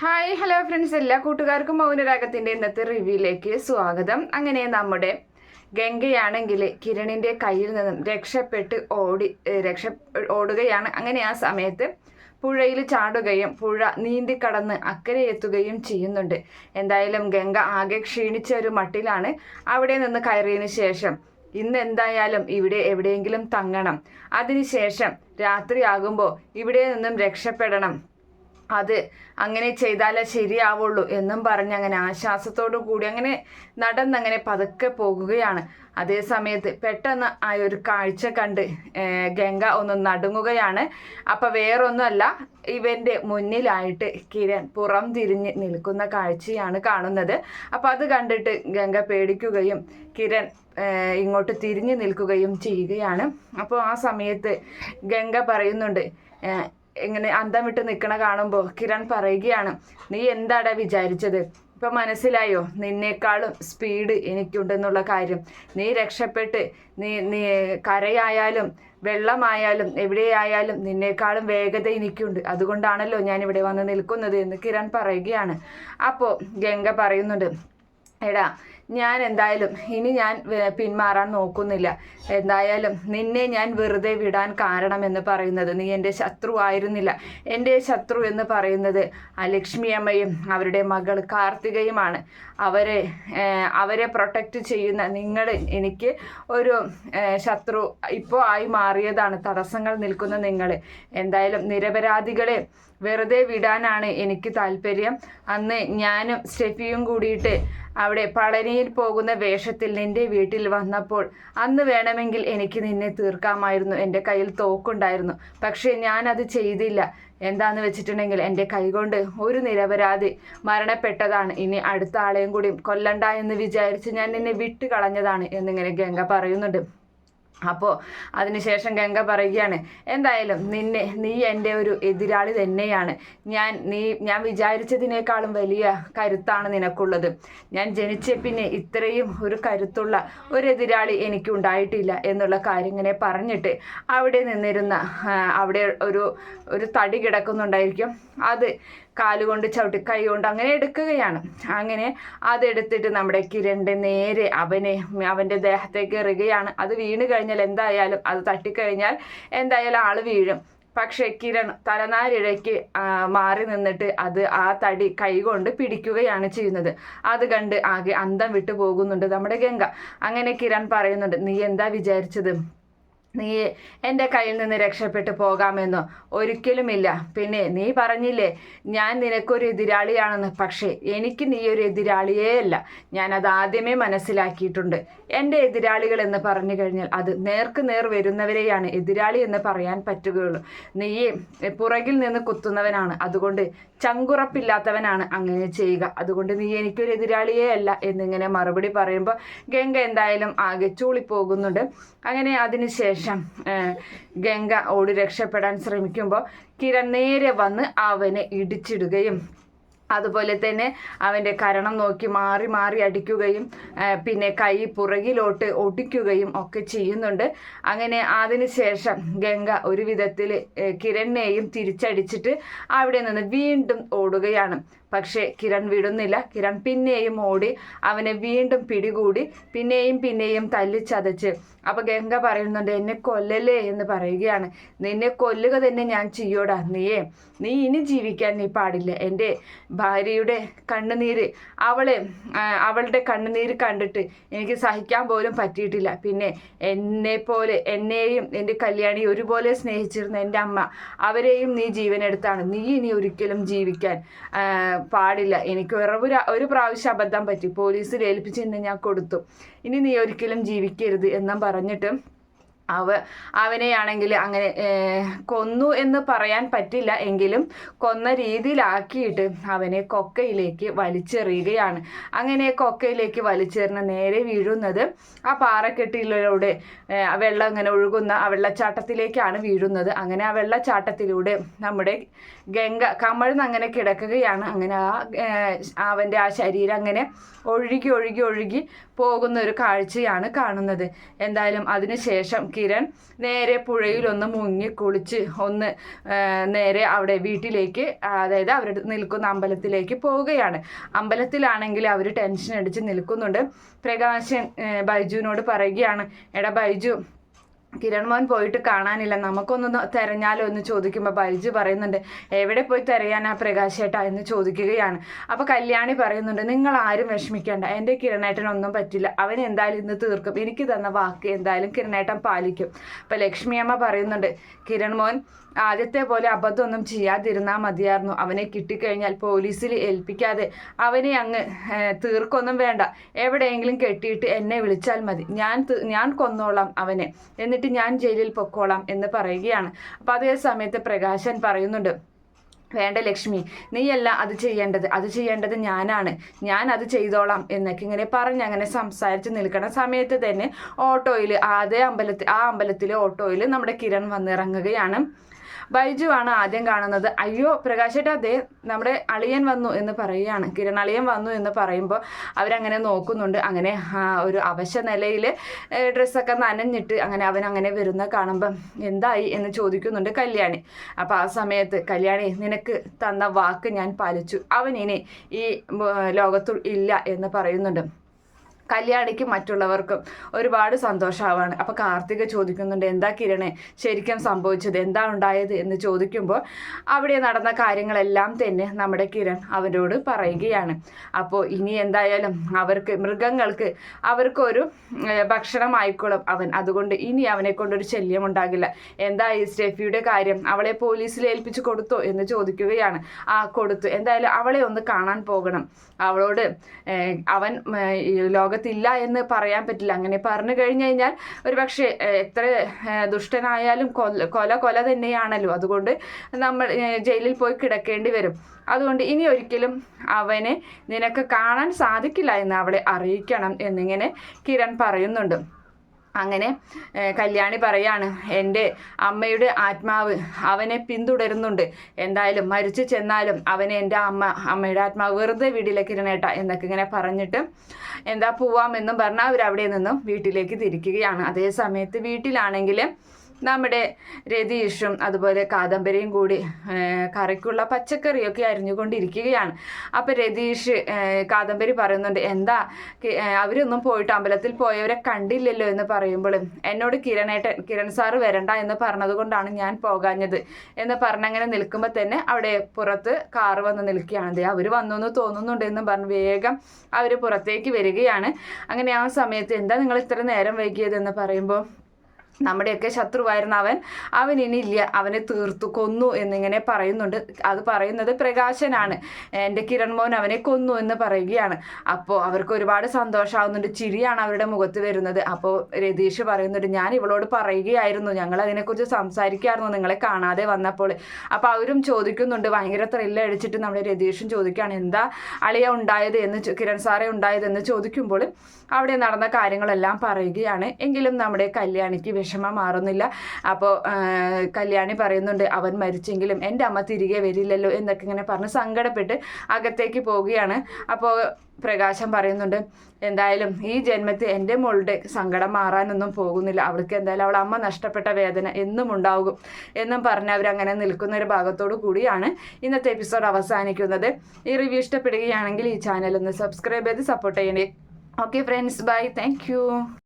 Hi hello friends എല്ലാ കൂട്ടുകാർക്കും മൗനരാഗത്തിന്റെ ഇന്നത്തെ റിവ്യൂയിലേക്ക് സ്വാഗതം. അങ്ങനെ നമ്മുടെ ഗംഗയാണെങ്കിൽ കിരണിന്റെ കയ്യിൽ നിന്നും രക്ഷപ്പെട്ട് ഓടി രക്ഷ ഓടുകയാണ്. അങ്ങനെ ആ സമയത്ത് പുഴയിൽ ചാടുകയും പുഴ നീന്തി കടന്ന് അക്കരെ എത്തുകയും ചെയ്യുന്നുണ്ട്. എന്തായാലും ഗംഗ ആകെ ക്ഷീണിച്ച ഒരു മട്ടിലാണ് അവിടെ നിന്ന് കയറിയതിന് ശേഷം. ഇന്ന് എന്തായാലും ഇവിടെ എവിടെയെങ്കിലും തങ്ങണം. അതിനുശേഷം രാത്രിയാകുമ്പോൾ ഇവിടെ നിന്നും രക്ഷപ്പെടണം. അത് അങ്ങനെ ചെയ്താലേ ശരിയാവുള്ളൂ എന്നും പറഞ്ഞ് അങ്ങനെ ആശ്വാസത്തോടു കൂടി അങ്ങനെ നടന്നങ്ങനെ പതുക്കെ പോകുകയാണ്. അതേ സമയത്ത് പെട്ടെന്ന് ആ ഒരു കാഴ്ച കണ്ട് ഗംഗ ഒന്ന് നടുങ്ങുകയാണ്. അപ്പം വേറൊന്നുമല്ല ഇവന്റെ മുന്നിലായിട്ട് കിരൺ പുറം തിരിഞ്ഞ് നിൽക്കുന്ന കാഴ്ചയാണ് കാണുന്നത്. അപ്പം അത് കണ്ടിട്ട് ഗംഗ പേടിക്കുകയും കിരൺ ഇങ്ങോട്ട് തിരിഞ്ഞു നിൽക്കുകയും ചെയ്യുകയാണ്. അപ്പോൾ ആ സമയത്ത് ഗംഗ പറയുന്നുണ്ട് ഇങ്ങനെ അന്തം വിട്ട് നിൽക്കണ കാണുമ്പോൾ കിരൺ പറയുകയാണ് നീ എന്താടാ വിചാരിച്ചത്? ഇപ്പൊ മനസ്സിലായോ? നിന്നേക്കാളും സ്പീഡ് എനിക്കുണ്ടെന്നുള്ള കാര്യം. നീ രക്ഷപ്പെട്ട് നീ നീ കരയായാലും വെള്ളമായാലും എവിടെയായാലും നിന്നേക്കാളും വേഗത എനിക്കുണ്ട്. അതുകൊണ്ടാണല്ലോ ഞാൻ ഇവിടെ വന്ന് നിൽക്കുന്നത് എന്ന് കിരൺ പറയുകയാണ്. അപ്പോൾ ഗംഗ പറയുന്നുണ്ട് എടാ ഞാൻ എന്തായാലും ഇനി ഞാൻ പിന്മാറാൻ നോക്കുന്നില്ല. എന്തായാലും നിന്നെ ഞാൻ വെറുതെ വിടാൻ കാരണം എന്ന് പറയുന്നത് നീ എന്റെ ശത്രു ആയിരുന്നില്ല. എന്റെ ശത്രു എന്ന് പറയുന്നത് ലക്ഷ്മി അമ്മയും അവരുടെ മകൾ കാർത്തികയുമാണ്. അവരെ അവരെ പ്രൊട്ടക്റ്റ് ചെയ്യുന്ന നിങ്ങൾ എനിക്ക് ഒരു ശത്രു ഇപ്പോൾ ആയി മാറിയതാണ്. തടസ്സങ്ങൾ നിൽക്കുന്ന നിങ്ങൾ. എന്തായാലും നിരപരാധികളെ വെറുതെ വിടാനാണ് എനിക്ക് താല്പര്യം. അന്ന് ഞാനും സ്റ്റെഫിയും കൂടിയിട്ട് അവിടെ പളനിയിൽ പോകുന്ന വേഷത്തിൽ നിന്റെ വീട്ടിൽ വന്നപ്പോൾ അന്ന് വേണമെങ്കിൽ എനിക്ക് നിന്നെ തീർക്കാമായിരുന്നു. എന്റെ കയ്യിൽ തോക്കുണ്ടായിരുന്നു. പക്ഷേ അത് ചെയ്തില്ല. എന്താന്ന് വെച്ചിട്ടുണ്ടെങ്കിൽ എന്റെ കൈകൊണ്ട് ഒരു നിരപരാധി മരണപ്പെട്ടതാണ്. ഇനി അടുത്ത ആളെയും കൂടി കൊല്ലണ്ട എന്ന് വിചാരിച്ച് ഞാൻ നിന്നെ വിട്ടുകളഞ്ഞതാണ് എന്നിങ്ങനെ ഗംഗ പറയുന്നുണ്ട്. അപ്പോൾ അതിനുശേഷം ഗംഗ പറയുകയാണ് എന്തായാലും നിന്നെ നീ എന്റെ ഒരു എതിരാളി തന്നെയാണ്. ഞാൻ നീ ഞാൻ വിചാരിച്ചതിനേക്കാളും വലിയ കരുത്താണ് നിനക്കുള്ളത്. ഞാൻ ജനിച്ച പിന്നെ ഇത്രയും ഒരു കരുത്തുള്ള ഒരു എതിരാളി എനിക്ക് ഉണ്ടായിട്ടില്ല എന്നുള്ള കാര്യം ഇങ്ങനെ പറഞ്ഞിട്ട് അവിടെ നിന്നിരുന്ന അവിടെ ഒരു ഒരു തടി കിടക്കുന്നുണ്ടായിരിക്കും. അത് കാലുകൊണ്ട് ചവിട്ടി കൈ കൊണ്ട് അങ്ങനെ എടുക്കുകയാണ്. അങ്ങനെ അതെടുത്തിട്ട് നമ്മുടെ കിരണ്ട് നേരെ അവനെ അവന്റെ ദേഹത്തേക്ക് എറിയുകയാണ്. അത് വീണ് കഴിഞ്ഞാൽ എന്തായാലും അത് തട്ടിക്കഴിഞ്ഞാൽ എന്തായാലും ആൾ വീഴും. പക്ഷേ കിരൺ തലനാരിഴയ്ക്ക് മാറി നിന്നിട്ട് അത് ആ തടി കൈകൊണ്ട് പിടിക്കുകയാണ് ചെയ്യുന്നത്. അത് കണ്ട് ആകെ അന്തം വിട്ടു പോകുന്നുണ്ട് നമ്മുടെ ഗംഗ. അങ്ങനെ കിരൺ പറയുന്നുണ്ട് നീ എന്താ വിചാരിച്ചത്? നീ എന്റെ കയ്യിൽ നിന്ന് രക്ഷപ്പെട്ടു പോകാമെന്നോ ഒരിക്കലുമില്ല. പിന്നെ നീ പറഞ്ഞില്ലേ ഞാൻ നിനക്കൊരു എതിരാളിയാണെന്ന്. പക്ഷേ എനിക്ക് നീ ഒരു എതിരാളിയേ അല്ല. ഞാൻ അത് ആദ്യമേ മനസ്സിലാക്കിയിട്ടുണ്ട്. എന്റെ എതിരാളികൾ എന്ന് പറഞ്ഞു കഴിഞ്ഞാൽ അത് നേർക്ക് നേർ വരുന്നവരെയാണ്. എതിരാളി എന്ന് പറയാൻ പറ്റുകയുള്ളൂ. നീ പുറകിൽ നിന്ന് കുത്തുന്നവനാണ്. അതുകൊണ്ട് ചങ്കുറപ്പില്ലാത്തവനാണ് അങ്ങനെ ചെയ്യുക. അതുകൊണ്ട് നീ എനിക്കൊരു എതിരാളിയേ അല്ല എന്നിങ്ങനെ മറുപടി പറയുമ്പോൾ ഗംഗ എന്തായാലും ആകെ ചൂളിപ്പോകുന്നുണ്ട്. അങ്ങനെ അതിനുശേഷം ഏഹ്, ഗംഗ ഓടി രക്ഷപ്പെടാൻ ശ്രമിക്കുമ്പോൾ കിരൺ നേരെ വന്ന് അവനെ ഇടിച്ചിടുകയും അതുപോലെ തന്നെ അവന്റെ കരണം നോക്കി മാറി മാറി അടിക്കുകയും പിന്നെ കൈ പുറകിലോട്ട് ഒടിക്കുകയും ഒക്കെ ചെയ്യുന്നുണ്ട്. അങ്ങനെ അതിനുശേഷം ഗംഗ ഒരു വിധത്തിൽ കിരണിനെയും തിരിച്ചടിച്ചിട്ട് അവിടെ നിന്ന് വീണ്ടും ഓടുകയാണ്. പക്ഷേ കിരൺ വിടുന്നില്ല. കിരൺ പിന്നെയും ഓടി അവനെ വീണ്ടും പിടികൂടി പിന്നെയും പിന്നെയും തല്ലിച്ചതച്ച് അപ്പൊ ഗംഗ പറയുന്നുണ്ട് എന്നെ കൊല്ലല്ലേ? എന്ന് പറയുകയാണ്. നിന്നെ കൊല്ലുക തന്നെ ഞാൻ ചെയ്യോടാ. നീയേ നീ ഇനി ജീവിക്കാൻ നീ പാടില്ല. എന്റെ ഭാര്യയുടെ കണ്ണുനീര് അവളെ അവളുടെ കണ്ണുനീര് കണ്ടിട്ട് എനിക്ക് സഹിക്കാൻ പോലും പറ്റിയിട്ടില്ല. പിന്നെ എന്നെ പോലെ എന്നെയും എന്റെ കല്യാണി ഒരുപോലെ സ്നേഹിച്ചിരുന്ന എന്റെ അമ്മ അവരെയും നീ ജീവനെടുത്താണ്. നീ ഇനി ഒരിക്കലും ജീവിക്കാൻ പാടില്ല. എനിക്ക് ഒരു ഒരു പ്രാവശ്യം അബദ്ധം പറ്റി. പോലീസിൽ ഏൽപ്പിച്ച് ഇന്ന് ഞാൻ കൊടുത്തു. ഇനി നീ ഒരിക്കലും ജീവിക്കരുത് എന്നും പറഞ്ഞിട്ട് അവ അവനെയാണെങ്കിൽ അങ്ങനെ കൊന്നു എന്ന് പറയാൻ പറ്റില്ല. എങ്കിലും കൊന്ന രീതിയിലാക്കിയിട്ട് അവനെ കൊക്കയിലേക്ക് വലിച്ചെറിയുകയാണ്. അങ്ങനെ കൊക്കയിലേക്ക് വലിച്ചെറിഞ്ഞ് നേരെ വീഴുന്നത് ആ പാറക്കെട്ടിലൂടെ വെള്ളം അങ്ങനെ ഒഴുകുന്ന ആ വെള്ളച്ചാട്ടത്തിലേക്കാണ് വീഴുന്നത്. അങ്ങനെ ആ വെള്ളച്ചാട്ടത്തിലൂടെ നമ്മുടെ ഗംഗ കമഴ്ന്ന് അങ്ങനെ കിടക്കുകയാണ്. അങ്ങനെ ആ അവന്റെ ആ ശരീരം അങ്ങനെ ഒഴുകി ഒഴുകി ഒഴുകി പോകുന്ന ഒരു കാഴ്ചയാണ് കാണുന്നത്. എന്തായാലും അതിനുശേഷം കിരൺ നേരെ പുഴയിൽ ഒന്ന് മുങ്ങി കുളിച്ച് ഒന്ന് നേരെ അവിടെ വീട്ടിലേക്ക് അതായത് അവരുടെ നിൽക്കുന്ന അമ്പലത്തിലേക്ക് പോവുകയാണ്. അമ്പലത്തിലാണെങ്കിൽ അവർ ടെൻഷൻ അടിച്ച് നിൽക്കുന്നുണ്ട്. പ്രകാശൻ ബൈജുവിനോട് പറയുകയാണ് എടാ ബൈജു കിരൺ മോൻ പോയിട്ട് കാണാനില്ല. നമുക്കൊന്ന് തിരഞ്ഞാലോ എന്ന് ചോദിക്കുമ്പോൾ ബൈജു പറയുന്നുണ്ട് എവിടെ പോയി തിരയാനാ പ്രകാശേട്ടാ? എന്ന് ചോദിക്കുകയാണ്. അപ്പോൾ കല്യാണി പറയുന്നുണ്ട് നിങ്ങൾ ആരും വിഷമിക്കേണ്ട എന്റെ കിരണേട്ടനൊന്നും പറ്റില്ല. അവൻ എന്തായാലും ഇന്ന് തീർക്കും. എനിക്ക് തന്ന വാക്ക് എന്തായാലും കിരണേട്ടൻ പാലിക്കും. അപ്പോൾ ലക്ഷ്മിയമ്മ പറയുന്നുണ്ട് കിരൺ മോൻ ആദ്യത്തെ പോലെ അബദ്ധമൊന്നും ചെയ്യാതിരുന്നാൽ മതിയായിരുന്നു. അവനെ കിട്ടിക്കഴിഞ്ഞാൽ പോലീസിൽ ഏൽപ്പിക്കാതെ അവനെ അങ്ങ് തീർക്കൊന്നും വേണ്ട. എവിടെയെങ്കിലും കെട്ടിയിട്ട് എന്നെ വിളിച്ചാൽ മതി. ഞാൻ ഞാൻ കൊന്നോളാം അവനെ. എന്നിട്ട് ഞാൻ ജയിലിൽ പൊക്കോളാം എന്ന് പറയുകയാണ്. അപ്പോൾ അതേ സമയത്ത് പ്രകാശൻ പറയുന്നുണ്ട് വേണ്ട ലക്ഷ്മി നീയല്ല അത് ചെയ്യേണ്ടത്. അത് ചെയ്യേണ്ടത് ഞാനാണ്. ഞാൻ അത് ചെയ്തോളാം എന്നൊക്കെ ഇങ്ങനെ പറഞ്ഞ് അങ്ങനെ സംസാരിച്ച് നിൽക്കുന്ന സമയത്ത് തന്നെ ഓട്ടോയിൽ അതേ അമ്പലത്തിൽ ആ അമ്പലത്തിലെ ഓട്ടോയിൽ നമ്മുടെ കിരൺ വന്നിറങ്ങുകയാണ്. ബൈജു ആണ് ആദ്യം കാണുന്നത്. അയ്യോ പ്രകാശേട്ടാ അതെ നമ്മുടെ അളിയൻ വന്നു എന്ന് പറയുകയാണ്. കിരൺ അളിയൻ വന്നു എന്ന് പറയുമ്പോൾ അവരങ്ങനെ നോക്കുന്നുണ്ട്. അങ്ങനെ ഒരു അവശ നിലയിൽ ഡ്രസ്സൊക്കെ നനഞ്ഞിട്ട് അങ്ങനെ അവൻ അങ്ങനെ വരുന്ന കാണുമ്പം എന്തായി എന്ന് ചോദിക്കുന്നുണ്ട് കല്യാണി. അപ്പോൾ ആ സമയത്ത് കല്യാണി നിനക്ക് തന്ന വാക്ക് ഞാൻ പാലിച്ചു. അവൻ ഇനി ഈ ലോകത്തു ഇല്ല എന്ന് പറയുന്നുണ്ട്. കല്യാണിക്കും മറ്റുള്ളവർക്കും ഒരുപാട് സന്തോഷമാവാണ് അപ്പോൾ കാർത്തിക ചോദിക്കുന്നുണ്ട് എന്താ കിരണേ ശരിക്കും സംഭവിച്ചത്? എന്താ ഉണ്ടായത്? എന്ന് ചോദിക്കുമ്പോൾ അവിടെ നടന്ന കാര്യങ്ങളെല്ലാം തന്നെ നമ്മുടെ കിരൺ അവരോട് പറയുകയാണ്. അപ്പോൾ ഇനി എന്തായാലും അവർക്ക് മൃഗങ്ങൾക്ക് അവർക്കൊരു ഭക്ഷണമായിക്കോളും അവൻ. അതുകൊണ്ട് ഇനി അവനെ കൊണ്ടൊരു ശല്യം ഉണ്ടാകില്ല. എന്താ ഈ സ്റ്റെഫിയുടെ കാര്യം? അവളെ പോലീസിൽ ഏൽപ്പിച്ചു കൊടുത്തോ എന്ന് ചോദിക്കുകയാണ്. ആ കൊടുത്തു. എന്തായാലും അവളെ ഒന്ന് കാണാൻ പോകണം. അവളോട് അവൻ ഈ ലോകത്തില്ല എന്ന് പറയാൻ പറ്റില്ല. അങ്ങനെ പറഞ്ഞു കഴിഞ്ഞു കഴിഞ്ഞാൽ ഒരു പക്ഷേ എത്ര ദുഷ്ടനായാലും കൊല കൊല തന്നെയാണല്ലോ. അതുകൊണ്ട് നമ്മൾ ജയിലിൽ പോയി കിടക്കേണ്ടി വരും. അതുകൊണ്ട് ഇനി ഒരിക്കലും അവനെ നിനക്ക് കാണാൻ സാധിക്കില്ല എന്ന് അവളെ അറിയിക്കണം എന്നിങ്ങനെ കിരൺ പറയുന്നുണ്ട്. അങ്ങനെ കല്യാണി പറയാണ് എന്റെ അമ്മയുടെ ആത്മാവ് അവനെ പിന്തുടരുന്നുണ്ട്. എന്തായാലും മരിച്ചു ചെന്നാലും അവനെ എന്റെ അമ്മ അമ്മയുടെ ആത്മാവ് വെറുതെ വീട്ടിലേക്ക് ഇരണേട്ട എന്നൊക്കെ ഇങ്ങനെ പറഞ്ഞിട്ട് എന്താ പോവാമെന്നും പറഞ്ഞാൽ അവർ അവിടെ നിന്നും വീട്ടിലേക്ക് തിരിക്കുകയാണ്. അതേ സമയത്ത് വീട്ടിലാണെങ്കിൽ നമ്മുടെ രതീഷും അതുപോലെ കാദംബരിയും കൂടി കറിക്കുള്ള പച്ചക്കറിയൊക്കെ അരിഞ്ഞുകൊണ്ടിരിക്കുകയാണ്. അപ്പോൾ രതീഷ് കാദംബരി പറയുന്നുണ്ട് എന്താ അവരൊന്നും പോയിട്ട് അമ്പലത്തിൽ പോയവരെ കണ്ടില്ലല്ലോ എന്ന് പറയുമ്പോൾ എന്നോട് കിരണേട്ടൻ കിരൺ സാറ് വരണ്ട എന്ന് പറഞ്ഞതുകൊണ്ടാണ് ഞാൻ പോകാഞ്ഞത് എന്ന് പറഞ്ഞങ്ങനെ നിൽക്കുമ്പോൾ തന്നെ അവിടെ പുറത്ത് കാറ് വന്ന് നിൽക്കുകയാണ്. അവർ വന്നു എന്ന് തോന്നുന്നുണ്ട് എന്ന് പറഞ്ഞ് വേഗം അവർ പുറത്തേക്ക് വരികയാണ്. അങ്ങനെ ആ സമയത്ത് എന്താ നിങ്ങൾ ഇത്ര നേരം വൈകിയതെന്ന് പറയുമ്പോൾ നമ്മുടെയൊക്കെ ശത്രുവായിരുന്ന അവൻ അവൻ ഇനി ഇല്ല അവനെ തീർത്തു കൊന്നു എന്നിങ്ങനെ പറയുന്നുണ്ട്. അത് പറയുന്നത് പ്രകാശനാണ്. എന്റെ കിരൺ മോൻ അവനെ കൊന്നു എന്ന് പറയുകയാണ്. അപ്പോൾ അവർക്ക് ഒരുപാട് സന്തോഷമാവുന്നുണ്ട്. ചിരിയാണ് അവരുടെ മുഖത്ത് വരുന്നത്. അപ്പോൾ രതീഷ് പറയുന്നുണ്ട് ഞാൻ ഇവളോട് പറയുകയായിരുന്നു. ഞങ്ങൾ അതിനെക്കുറിച്ച് സംസാരിക്കായിരുന്നു. നിങ്ങളെ കാണാതെ വന്നപ്പോൾ. അപ്പോൾ അവരും ചോദിക്കുന്നുണ്ട് ഭയങ്കര ത്രില്ല് അടിച്ചിട്ട് നമ്മുടെ രതീഷും ചോദിക്കുകയാണ് എന്താ അളിയ ഉണ്ടായത് എന്ന് കിരൺ സാറേ ഉണ്ടായതെന്ന്? ചോദിക്കുമ്പോൾ അവിടെ നടന്ന കാര്യങ്ങളെല്ലാം പറയുകയാണ്. എങ്കിലും നമ്മുടെ കല്യാണിക്ക് വിഷമം മാറുന്നില്ല. അപ്പോൾ കല്യാണി പറയുന്നുണ്ട് അവൻ മരിച്ചെങ്കിലും എന്റെ അമ്മ തിരികെ വരില്ലല്ലോ എന്നൊക്കെ ഇങ്ങനെ പറഞ്ഞ് സങ്കടപ്പെട്ട് അകത്തേക്ക് പോവുകയാണ്. അപ്പോൾ പ്രകാശം പറയുന്നുണ്ട് എന്തായാലും ഈ ജന്മത്തിൽ എന്റെ മോളുടെ സങ്കടം മാറാനൊന്നും പോകുന്നില്ല. അവൾക്ക് എന്തായാലും അവൾ അമ്മ നഷ്ടപ്പെട്ട വേദന എന്നും ഉണ്ടാകും എന്നും പറഞ്ഞ് അവരങ്ങനെ നിൽക്കുന്ന ഒരു ഭാഗത്തോടു കൂടിയാണ് ഇന്നത്തെ എപ്പിസോഡ് അവസാനിക്കുന്നത്. ഈ റിവ്യൂ ഇഷ്ടപ്പെടുകയാണെങ്കിൽ ഈ ചാനൽ ഒന്ന് സബ്സ്ക്രൈബ് ചെയ്ത് സപ്പോർട്ട് ചെയ്യണേ. Okay friends bye. താങ്ക്